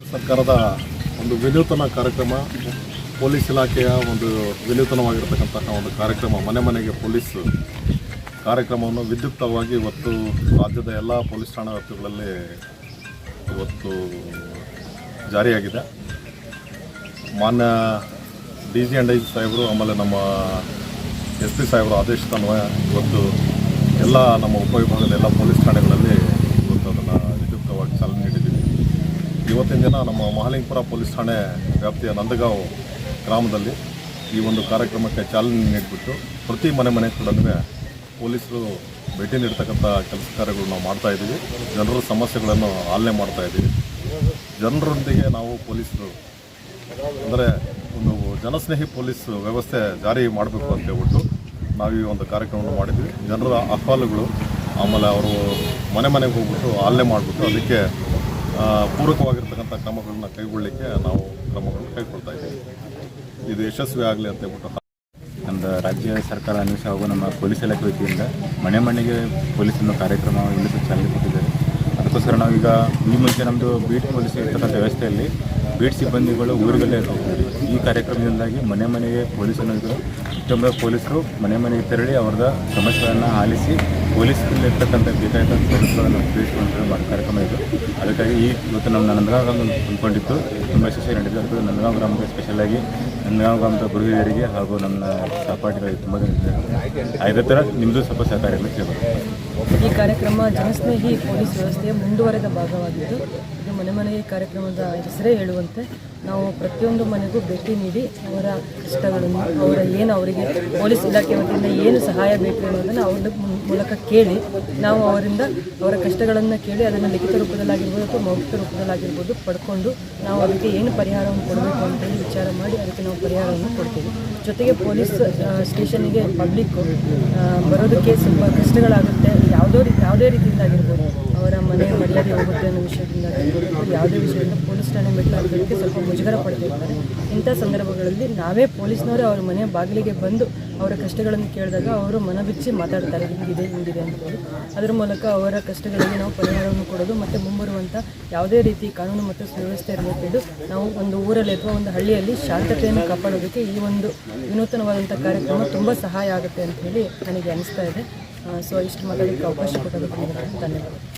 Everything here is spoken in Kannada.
ಸರ್ಕಾರದ ಒಂದು ವಿನೂತನ ಕಾರ್ಯಕ್ರಮ, ಪೊಲೀಸ್ ಇಲಾಖೆಯ ಒಂದು ವಿನೂತನವಾಗಿರ್ತಕ್ಕಂತಹ ಒಂದು ಕಾರ್ಯಕ್ರಮ, ಮನೆ ಮನೆಗೆ ಪೊಲೀಸ್ ಕಾರ್ಯಕ್ರಮವನ್ನು ವಿದ್ಯುಕ್ತವಾಗಿ ಇವತ್ತು ರಾಜ್ಯದ ಎಲ್ಲ ಪೊಲೀಸ್ ಠಾಣಾ ವ್ಯಾಪ್ತಿಗಳಲ್ಲಿ ಇವತ್ತು ಜಾರಿಯಾಗಿದೆ. ಮಾನ್ಯ ಡಿ ಜಿ ಅಂಡ್ ಐ ಸಾಹೇಬರು, ಆಮೇಲೆ ನಮ್ಮ ಎಸ್ ಪಿ ಸಾಹೇಬರು ಆದೇಶದನ್ವಯ ಇವತ್ತು ಎಲ್ಲ ನಮ್ಮ ಉಪವಿಭಾಗದ ಎಲ್ಲ ಪೊಲೀಸ್ ಠಾಣೆಗಳಲ್ಲಿ ಇವತ್ತು ಅದನ್ನು ವಿದ್ಯುಕ್ತವಾಗಿ ಚಾಲನೆ ನೀಡಿದ್ದೀವಿ ಇವತ್ತಿನ ದಿನ ನಮ್ಮ ಮಹಾಲಿಂಗಪುರ ಪೊಲೀಸ್ ಠಾಣೆ ವ್ಯಾಪ್ತಿಯ ನಂದಗಾಂವ್ ಗ್ರಾಮದಲ್ಲಿ ಈ ಒಂದು ಕಾರ್ಯಕ್ರಮಕ್ಕೆ ಚಾಲನೆ ನೀಡಿಬಿಟ್ಟು ಪ್ರತಿ ಮನೆ ಮನೆ ಕೂಡ ಪೊಲೀಸರು ಭೇಟಿ ನೀಡ್ತಕ್ಕಂಥ ಕೆಲಸ ಕಾರ್ಯಗಳು ನಾವು ಮಾಡ್ತಾ ಇದ್ದೀವಿ. ಜನರ ಸಮಸ್ಯೆಗಳನ್ನು ಆಲನೆ ಮಾಡ್ತಾ ಇದ್ದೀವಿ. ಜನರೊಂದಿಗೆ ನಾವು ಪೊಲೀಸರು ಅಂದರೆ ಒಂದು ಜನಸ್ನೇಹಿ ಪೊಲೀಸ್ ವ್ಯವಸ್ಥೆ ಜಾರಿ ಮಾಡಬೇಕು ಅಂತ ಹೇಳ್ಬಿಟ್ಟು ನಾವು ಈ ಒಂದು ಕಾರ್ಯಕ್ರಮವನ್ನು ಮಾಡಿದ್ವಿ ಜನರ ಅಹವಾಲುಗಳು ಆಮೇಲೆ ಅವರು ಮನೆ ಮನೆಗೆ ಹೋಗ್ಬಿಟ್ಟು ಆಲನೆ ಮಾಡಿಬಿಟ್ಟು ಅದಕ್ಕೆ ಪೂರಕವಾಗಿರ್ತಕ್ಕಂಥ ಕ್ರಮಗಳನ್ನ ಕೈಗೊಳ್ಳಲಿಕ್ಕೆ ನಾವು ಕ್ರಮಗಳನ್ನು ಕೈಗೊಳ್ತಾ ಇದ್ದೀವಿ. ಇದು ಯಶಸ್ವಿ ಆಗಲಿ ಅಂತ ಹೇಳ್ಬಿಟ್ಟು ನಮ್ಮ ರಾಜ್ಯ ಸರ್ಕಾರ ಅನ್ವೇಷ ಹಾಗೂ ನಮ್ಮ ಪೊಲೀಸ್ ಇಲಾಖೆ ವತಿಯಿಂದ ಮನೆ ಮನೆಗೆ ಪೊಲೀಸ್ ಅನ್ನೋ ಕಾರ್ಯಕ್ರಮ ಇಲ್ಲಿ ಚಾಲನೆ ಕೊಟ್ಟಿದ್ದಾರೆ. ಅದಕ್ಕೋಸ್ಕರ ನಾವೀಗ ಈ ಮುಂಚೆ ನಮ್ಮದು ಬೀಟ್ ಪೊಲೀಸ್ ಇರ್ತಕ್ಕಂಥ ವ್ಯವಸ್ಥೆಯಲ್ಲಿ ಬೀಟ್ ಸಿಬ್ಬಂದಿಗಳು ಊರುಗಳೇ ಇರ್ತಾರೆ ಈ ಕಾರ್ಯಕ್ರಮದಿಂದಾಗಿ ಮನೆ ಮನೆಗೆ ಪೊಲೀಸ್ ಅನ್ನೋದು ಉತ್ತಮ ಪೊಲೀಸರು ಮನೆ ಮನೆಗೆ ತೆರಳಿ ಅವ್ರದ ಸಮಸ್ಯೆಗಳನ್ನು ಆಲಿಸಿ ಪೊಲೀಸ್ ಇರ್ತಕ್ಕಂಥ ಸಮಸ್ಯೆಗಳನ್ನು ತಿಳಿಸುವಂಥ ಮಾಡೋ ಕಾರ್ಯಕ್ರಮ ಇದು. ಅದಕ್ಕಾಗಿ ಈ ಇವತ್ತು ನಮ್ಮ ನಂದಗಾಂವ್ ಗ್ರಾಮ ಅಂದ್ಕೊಂಡಿತ್ತು ತುಂಬ ಯಶಸ್ವಿ ನಡೆದಿದೆ ಅದಕ್ಕೆ ನಂದಗಾಂವ್ ಗ್ರಾಮದ ಸ್ಪೆಷಲಾಗಿ ನಂದಗಾಂವ್ ಗ್ರಾಮದ ಗುರುಹಿರಿಯರಿಗೆ ಹಾಗೂ ನಮ್ಮ ಸಹಪಾಠಿಗಳಿಗೆ ತುಂಬ ಅದೇ ಥರ ನಿಮ್ಮದು ಸ್ವಲ್ಪ ಕೇಳಬೇಕು ಈ ಕಾರ್ಯಕ್ರಮ ಜನಸ್ನೇಹಿ ಪೊಲೀಸ್ ವ್ಯವಸ್ಥೆಯ ಮುಂದುವರೆದ ಭಾಗವಾಗಿದ್ದು ಇದು ಮನೆ ಮನೆಗೆ ಕಾರ್ಯಕ್ರಮದ ಹೆಸರೇ ಹೇಳುವಂತೆ ನಾವು ಪ್ರತಿಯೊಂದು ಮನೆಗೂ ಭೇಟಿ ನೀಡಿ ಅವರ ಕಷ್ಟಗಳನ್ನು, ಅವರ ಏನು ಅವರಿಗೆ ಪೊಲೀಸ್ ಇಲಾಖೆ ವತಿಯಿಂದ ಏನು ಸಹಾಯ ಬೇಕು ಅನ್ನೋದನ್ನು ಅವ್ರ ಮೂಲಕ ಕೇಳಿ ನಾವು ಅವರಿಂದ ಅವರ ಕಷ್ಟಗಳನ್ನು ಕೇಳಿ ಅದನ್ನು ಲಿಖಿತ ರೂಪದಲ್ಲಾಗಿರ್ಬೋದು ಅಥವಾ ಮೌಖಿಕ ರೂಪದಲ್ಲಾಗಿರ್ಬೋದು ಪಡ್ಕೊಂಡು ನಾವು ಅದಕ್ಕೆ ಏನು ಪರಿಹಾರವನ್ನು ಕೊಡಬೇಕು ಅಂತೇಳಿ ವಿಚಾರ ಮಾಡಿ ಅದಕ್ಕೆ ನಾವು ಪರಿಹಾರವನ್ನು ಕೊಡ್ತೀವಿ. ಜೊತೆಗೆ ಪೊಲೀಸ್ ಸ್ಟೇಷನಿಗೆ ಪಬ್ಲಿಕ್ಕು ಬರೋದಕ್ಕೆ ಸ್ವಲ್ಪ ಕಷ್ಟಗಳಾಗುತ್ತೆ. ಯಾವುದೋ ರೀತಿ, ಯಾವುದೇ ರೀತಿಯಿಂದಾಗಿರ್ಬೋದು. ಅವರ ಮನೆ ಮರ್ಯಾದೆ ಹೋಗುತ್ತೆ ಅನ್ನೋ ವಿಷಯದಿಂದ ಯಾವುದೇ ವಿಷಯದಿಂದ ಪೊಲೀಸ್ ಠಾಣೆ ಮೆಟ್ಲಾಗೋದಕ್ಕೆ ಸ್ವಲ್ಪ ಮುಜುಗರ ಪಡ್ತಿರ್ತಾರೆ. ಇಂಥ ಸಂದರ್ಭಗಳಲ್ಲಿ ನಾವೇ ಪೊಲೀಸ್ನವರು ಅವರ ಮನೆ ಬಾಗಿಲಿಗೆ ಬಂದು ಅವರ ಕಷ್ಟಗಳನ್ನು ಕೇಳಿದಾಗ ಅವರು ಮನಬಿಚ್ಚಿ ಮಾತಾಡ್ತಾರೆ, ಹಿಂಗಿದೆ ಹಿಂಗಿದೆ ಅಂತ ಹೇಳಿ. ಅದರ ಮೂಲಕ ಅವರ ಕಷ್ಟಗಳಿಗೆ ನಾವು ಪರಿಹಾರವನ್ನು ಕೊಡೋದು ಮತ್ತು ಮುಂಬರುವಂಥ ಯಾವುದೇ ರೀತಿ ಕಾನೂನು ಮತ್ತು ಸುವ್ಯವಸ್ಥೆ ರಿಲೇಟೆಡ್ ನಾವು ಒಂದು ಊರಲ್ಲಿ ಅಥವಾ ಒಂದು ಹಳ್ಳಿಯಲ್ಲಿ ಶಾಂತತೆಯನ್ನು ಕಾಪಾಡೋದಕ್ಕೆ ಈ ಒಂದು ವಿನೂತನವಾದಂಥ ಕಾರ್ಯಕ್ರಮ ತುಂಬ ಸಹಾಯ ಆಗುತ್ತೆ ಅಂತ ಹೇಳಿ ನನಗೆ ಅನಿಸ್ತಾ ಇದೆ. ಸೊ ಇಷ್ಟು ಮಾತಾಡೋಕ್ಕೆ ಅವಕಾಶ ಕೊಟ್ಟೋದಕ್ಕೆ ಧನ್ಯವಾದ.